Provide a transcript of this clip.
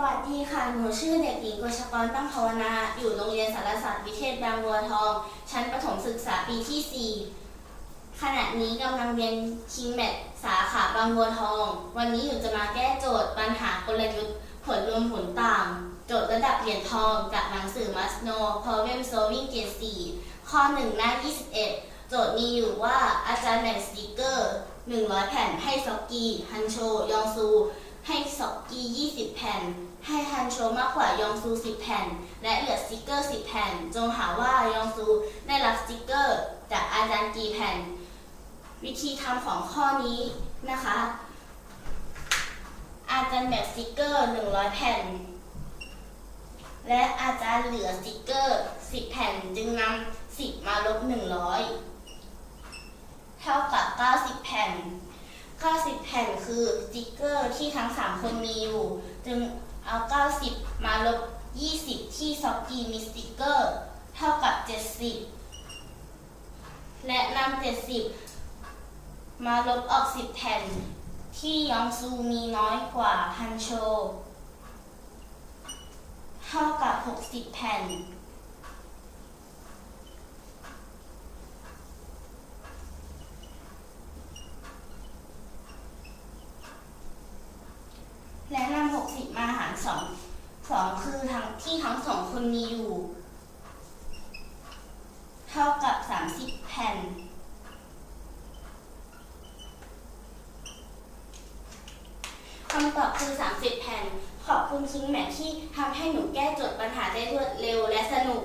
วัสดีค่ะ หนูชื่อเด็กหญิงกฤษกรตั้งภาวนา อยู่โรงเรียนสารศาสตร์วิเทศบางบัวทอง ชั้นประถมศึกษาปีที่ 4 ขณะนี้กำลังเรียนคิงแมทสาขาบางบัวทอง วันนี้หนูจะมาแก้โจทย์ปัญหากลยุทธ์ผลรวมผลต่างโจทย์ระดับเหรียญทองจากหนังสือ Must Know Problem Solving เกรด4ข้อ 1 หน้า 21 โจทย์มีอยู่ว่าอาจารย์แบ่งสติกเกอร์ 100 แผ่นให้ซ็อกกี้ฮันโช ยองซู 20 แผ่น ให้ฮันโชมากกว่ายองซู 10 แผ่น และเหลือสติกเกอร์ 10 แผ่น จงหาว่ายองซูได้รับสติกเกอร์ จากอาจารย์กี่แผ่น วิธีทำของข้อนี้นะคะ อาจารย์แบ่งสติกเกอร์ 100 แผ่น และอาจารย์เหลือสติกเกอร์ 10 แผ่น จึงนำ10 มาลบ 100 เท่ากับ 90 แผ่น 90 แผ่นคือสติกเกอร์ที่ทั้ง 3 คนมีอยู่ จึงเอา 90 มาลบ 20 ที่ซ็อกกีมีสติกเกอร์ เท่ากับ 70 และนำ70 มาลบออก 10 แผ่น ที่ยองซูมีน้อยกว่าฮันโช เท่ากับ 60 แผ่น หกสิบมาหารสองสองคือทั้งที่ทั้งสองคนมีอยู่ เท่ากับสามสิบแผ่น คำตอบคือสามสิบแผ่น ขอบคุณคิงแมทที่ทำให้หนูแก้โจทย์ปัญหาได้รวดเร็วและสนุก